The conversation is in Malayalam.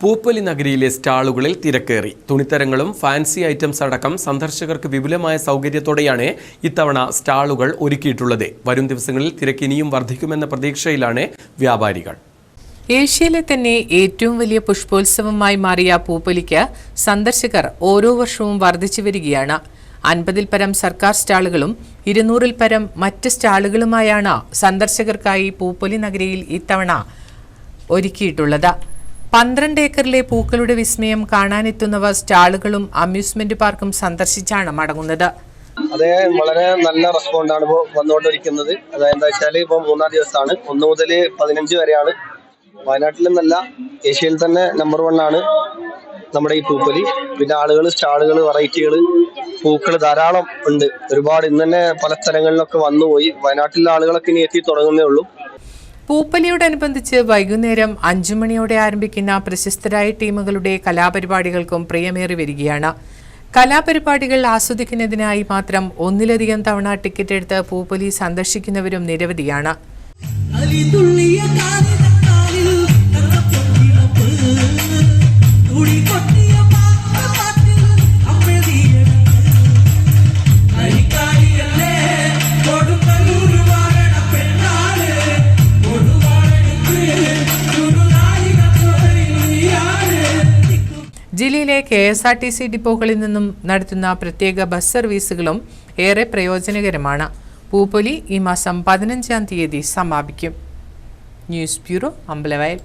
പൂപ്പൊലി നഗരിയിലെ സ്റ്റാളുകളിൽ തിരക്കേറി. തുണിത്തരങ്ങളും ഫാൻസി ഐറ്റംസ് അടക്കം സന്ദർശകർക്ക് വിപുലമായ സൗകര്യത്തോടെയാണ് ഇത്തവണ സ്റ്റാളുകൾ ഒരുക്കിയിട്ടുള്ളത്. വരും ദിവസങ്ങളിൽ തിരക്ക് ഇനിയും വർദ്ധിക്കുമെന്ന പ്രതീക്ഷയിലാണ് വ്യാപാരികൾ. ഏഷ്യയിലെ തന്നെ ഏറ്റവും വലിയ പുഷ്പോത്സവമായി മാറിയ പൂപ്പലിക്ക് സന്ദർശകർ ഓരോ വർഷവും വർദ്ധിച്ചു വരികയാണ്. അൻപതിൽ പരം സർക്കാർ സ്റ്റാളുകളും ഇരുന്നൂറിൽ പരം മറ്റ് സ്റ്റാളുകളുമായാണ് സന്ദർശകർക്കായി പൂപ്പൊലി നഗരിയിൽ ഇത്തവണ ഒരുക്കിയിട്ടുള്ളത്. പന്ത്രണ്ട് ഏക്കറിലെ പൂക്കളുടെ വിസ്മയം കാണാനെത്തുന്നവർ സ്റ്റാളുകളും അമ്യൂസ്മെന്റ് പാർക്കും സന്ദർശിച്ചാണ് മടങ്ങുന്നത്. അതെ വളരെ നല്ല റെസ്പോണ്ടാണ് ഇപ്പോൾ വന്നുകൊണ്ടിരിക്കുന്നത്. അതായത് വെച്ചാൽ ഇപ്പോൾ മൂന്നാം ദിവസമാണ്. ഒന്ന് മുതൽ പതിനഞ്ച് വരെയാണ്. വയനാട്ടിൽ നിന്നല്ല ഏഷ്യയിൽ തന്നെ നമ്പർ വൺ ആണ് നമ്മുടെ ഈ പൂപ്പൊലി. പിന്നെ ആളുകൾ സ്റ്റാളുകൾ വെറൈറ്റികൾ പൂക്കൾ ധാരാളം ഉണ്ട്. ഒരുപാട് ഇന്ന് തന്നെ പല സ്ഥലങ്ങളിലൊക്കെ വന്നുപോയി. വയനാട്ടിലെ ആളുകളൊക്കെ ഇനി എത്തി തുടങ്ങുന്നേ ഉള്ളൂ. പൂപ്പൊലിയോടനുബന്ധിച്ച് വൈകുന്നേരം അഞ്ചു മണിയോടെ ആരംഭിക്കുന്ന പ്രശസ്തരായ ടീമുകളുടെ കലാപരിപാടികൾക്കും പ്രിയമേറി വരികയാണ്. കലാപരിപാടികൾ ആസ്വദിക്കുന്നതിനായി മാത്രം ഒന്നിലധികം തവണ ടിക്കറ്റ് എടുത്ത് പൂപ്പലി സന്ദർശിക്കുന്നവരും നിരവധിയാണ്. ജില്ലയിലെ K S R T C ഡിപ്പോകളിൽ നിന്നും നടത്തുന്ന പ്രത്യേക ബസ് സർവീസുകളും ഏറെ പ്രയോജനകരമാണ്. പൂപ്പൊലി ഈ മാസം പതിനഞ്ചാം തീയതി സമാപിക്കും. News bureau Ambalavayal.